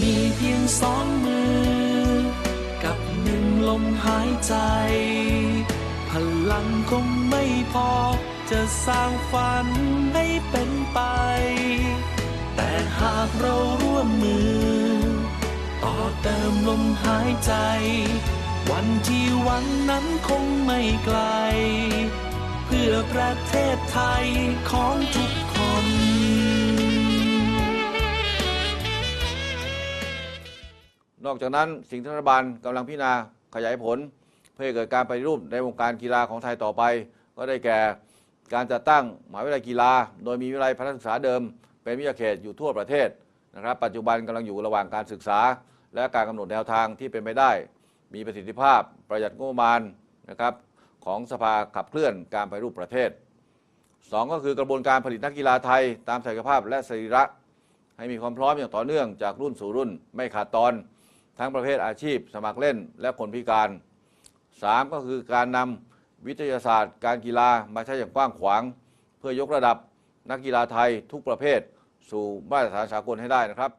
มีเพียงสองมือ กับหนึ่งลมหายใจ พลังคงไม่พอ จะสร้างฝันให้เป็นไป แต่หากเราร่วมมือ ต่อเติมลมหายใจ วันที่วันนั้นคงไม่ไกล เพื่อประเทศไทยของทุกคน นอกจากนั้นสิ่งที่รัฐบาลกำลังพิจารณาขยายผล เพื่อให้เกิดการปฏิรูปในวงการกีฬาของไทยต่อไป ก็ได้แก่การจัดตั้งมหาวิทยาลัยกีฬา โดยมีวิทยาลัยพัฒนาศึกษาเดิม เป็นวิทยาเขตอยู่ทั่วประเทศนะครับ ปัจจุบันกำลังอยู่ระหว่างการศึกษา และการกำหนดแนวทางที่เป็นไปได้ มีประสิทธิภาพประหยัดงบประมาณนะครับของสภาขับเคลื่อนการปฏิรูปประเทศสองก็คือกระบวนการผลิตนักกีฬาไทย ตามศักยภาพและสรีระ ให้มีความพร้อมอย่างต่อเนื่องจากรุ่นสู่รุ่นไม่ขาดตอน ทั้งประเภทอาชีพ สมัครเล่นและคนพิการ 3 ก็คือการนำวิทยาศาสตร์ การกีฬามาใช้อย่างกว้างขวาง เพื่อยกระดับนักกีฬาไทยทุกประเภท สู่มาตรฐานสากลให้ได้นะครับ